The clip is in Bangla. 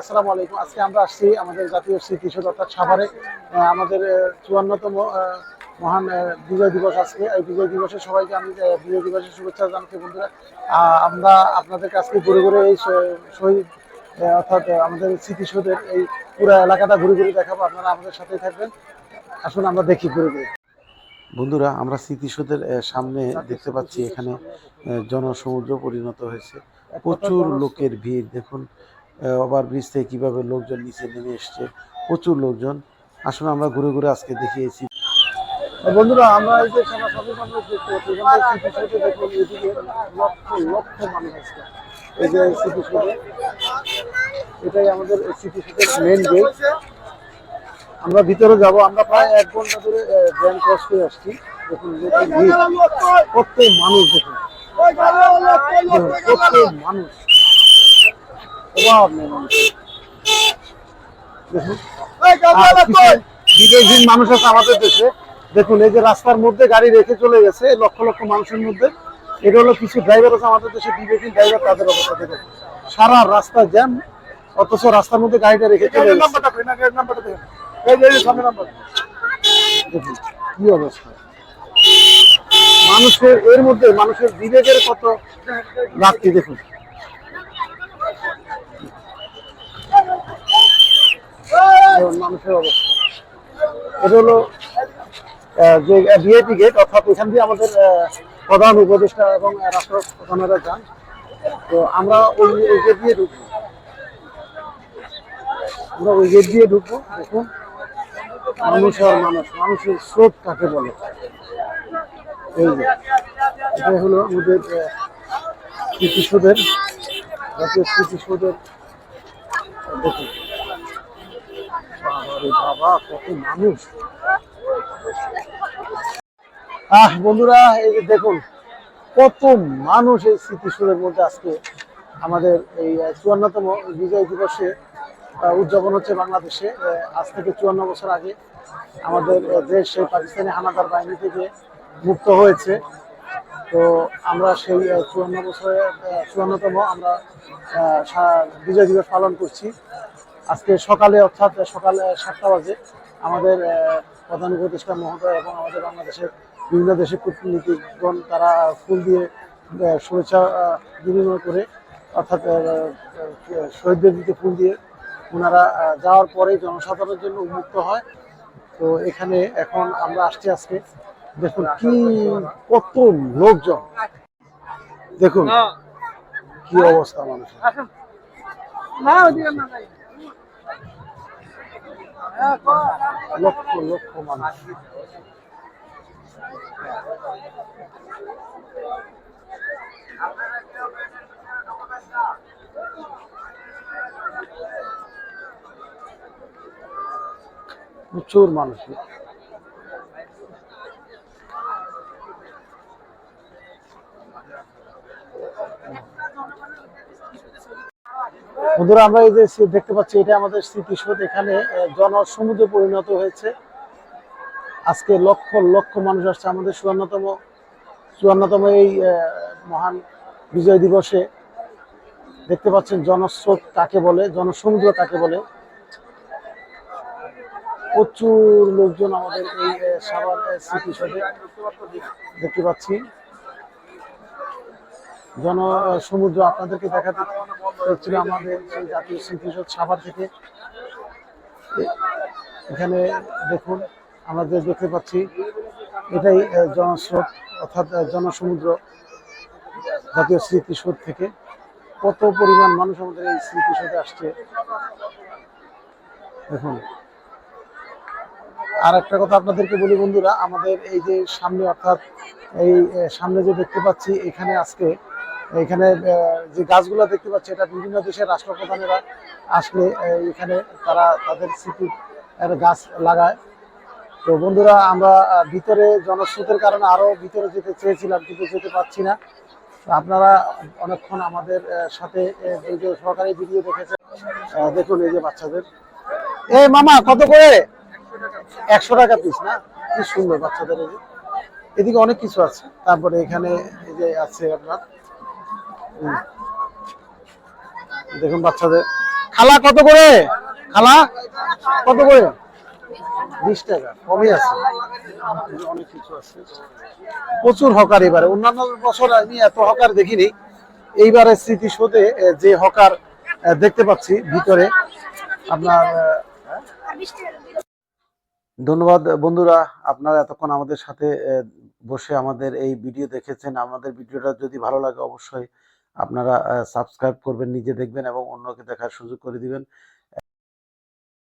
আসসালামু আলাইকুম আজকে আমরা আসছি আমাদের জাতীয় স্মৃতিসৌধ অর্থাৎ সাভারে। আমাদের চুয়ান্নতম মহান বিজয় দিবস আজকে। এই বিজয় দিবসে সবাইকে আমি বিজয় দিবসের শুভেচ্ছা জানাচ্ছি বন্ধুরা। আমরা আপনাদেরকে আজকে ঘুরে ঘুরে এই শহীদ অর্থাৎ আমাদের স্মৃতিসৌধের এই পুরো এলাকাটা ঘুরে ঘুরে দেখাবো। আপনারা আমাদের সাথেই থাকবেন। আসুন আমরা দেখি ঘুরে ঘুরে। বন্ধুরা আমরা স্মৃতিসৌধের সামনে দেখতে পাচ্ছি এখানে জনসমুদ্র পরিণত হয়েছে। প্রচুর লোকের ভিড়। দেখুন ওভার ব্রিজ থেকে কীভাবে লোকজন নিচে নেমে এসছে প্রচুর লোকজন। আসলে আমরা ঘুরে ঘুরে আজকে দেখিয়েছি। বন্ধুরা আমরা এই যে থেকে দেখুন লক্ষ লক্ষ মানুষ আসছে এটাই আমাদের স্মৃতিসৌধের মেন গেট আমরা ভিতরে যাব আমরা প্রায় এক ঘণ্টা ধরে ব্যান ক্রস করে আসছি। প্রত্যেক মানুষ দেখুন, প্রত্যেক মানুষ। অভাব নেই মানুষের দেখুন আর কিছু বিদেশি মানুষ আছে আমাদের দেশে। দেখুন এই যে রাস্তার মধ্যে গাড়ি রেখে চলে গেছে লক্ষ লক্ষ মানুষের মধ্যে। এটা হলো কিছু ড্রাইভার আছে আমাদের দেশে বিদেশি ড্রাইভার তাদের অবস্থা দেখুন। সারা রাস্তা জ্যাম অথচ রাস্তার মধ্যে গাড়িটা রেখে চলে কি অবস্থা। মানুষের এর মধ্যে মানুষের বিবেকের কত ঘাটতি দেখুন। দেখুন মানুষের অবস্থা। এটা হলো যে ভিআইপি গেট অর্থাৎ এখান দিয়ে আমাদের প্রধান উপদেষ্টা এবং আহ, রাষ্ট্রপ্রধানেরা যান। তো আমরা ওই গেট দিয়ে ঢুকবো। আমরা ওই গেট দিয়ে ঢুকবো দেখুন মানুষ আর মানুষ মানুষের স্রোত কাকে বলে? এই যে এটা হলো আমাদের স্মৃতিসৌধের জাতীয় স্মৃতিসৌধের দেখুন। বাবা, কত মানুষ। আহ, বন্ধুরা, এই যে দেখুন, কত মানুষ এই স্মৃতিসৌধের মধ্যে আজকে আমাদের এই চুয়ান্নতম বিজয় দিবসে উদযাপন হচ্ছে বাংলাদেশে। আজ থেকে চুয়ান্ন বছর আগে আমাদের দেশ সেই পাকিস্তানি হানাদার বাহিনী থেকে মুক্ত হয়েছে। তো আমরা সেই চুয়ান্ন বছরে চুয়ান্নতম আমরা বিজয় দিবস পালন করছি। আজকে সকালে অর্থাৎ সকাল সাতটা বাজে আমাদের প্রধান উপদেষ্টা মহোদয় এবং আমাদের বাংলাদেশের বিভিন্ন দেশের কূটনীতিগণ তারা ফুল দিয়ে শুভেচ্ছা বিনিময় করে অর্থাৎ শহীদদের দিকে ফুল দিয়ে ওনারা যাওয়ার পরে জনসাধারণের জন্য উন্মুক্ত হয়। তো এখানে এখন আমরা আসছি আজকে। দেখুন কি কত লোকজন। দেখুন কি অবস্থা মানুষের। লক্ষ লক্ষ মানুষ প্রচুর মানুষ। বন্ধুরা, আমরা এই যে দেখতে পাচ্ছি, এটা আমাদের স্মৃতিসৌধ। এখানে জনসমুদ্রে পরিণত হয়েছে। আজকে লক্ষ লক্ষ মানুষ আসছে। আমাদের চুয়ান্নতম চুয়ান্নতম এই মহান বিজয় দিবসে দেখতে পাচ্ছেন জনস্রোত কাকে বলে, জনসমুদ্র কাকে বলে। প্রচুর লোকজন আমাদের এই সাভার স্মৃতিসৌধে দেখতে পাচ্ছি। জন সমুদ্র আপনাদেরকে দেখাতে হচ্ছিল আমাদের সেই জাতীয় স্মৃতিসৌধ সাভার থেকে এখানে দেখুন, আমরা যে দেখতে পাচ্ছি, এটাই জনস্রোত অর্থাৎ জনসমুদ্র জাতীয় স্মৃতিসৌধ থেকে। কত পরিমাণ মানুষ আমাদের এই স্মৃতিসৌধে আসছে। দেখুন। আর একটা কথা আপনাদেরকে বলি বন্ধুরা, আমাদের এই যে সামনে অর্থাৎ এই সামনে যে দেখতে পাচ্ছি, এখানে আজকে এখানে যে গাছগুলো দেখতে পাচ্ছি, এটা বিভিন্ন দেশের রাষ্ট্রপ্রধানেরা আসলে এখানে তারা তাদের স্মৃতির গাছ লাগায়। তো বন্ধুরা, আমরা ভিতরে জনস্রোতের কারণে আরও ভিতরে যেতে চেয়েছিলাম, কিন্তু যেতে পারছি না। আপনারা অনেকক্ষণ আমাদের সাথে এই সরকারি ভিডিও দেখেছেন। দেখুন এই যে বাচ্চাদের। এই মামা, কত করে? একশো টাকা পিস না? কি সুন্দর বাচ্চাদের এদিকে অনেক কিছু আছে। তারপরে এখানে এই যে আছে আপনার। দেখুন বাচ্চাদের। খালা কত করে? খালা? কত করে? বিশ টাকা কমই আছে। অনেক কিছু আছে প্রচুর হকার এবারে। অন্যান্য বছর আমি এত হকার দেখিনি। এইবারে স্মৃতিসৌধে যে হকার দেখতে পাচ্ছি ভিতরে। আপনার ধন্যবাদ বন্ধুরা। আপনারা এতক্ষণ আমাদের সাথে বসে আমাদের এই ভিডিও দেখেছেন। আমাদের ভিডিওটা যদি ভালো লাগে অবশ্যই আপনারা সাবস্ক্রাইব করবেন নিজে দেখবেন এবং অন্যকে দেখার সুযোগ করে দিবেন।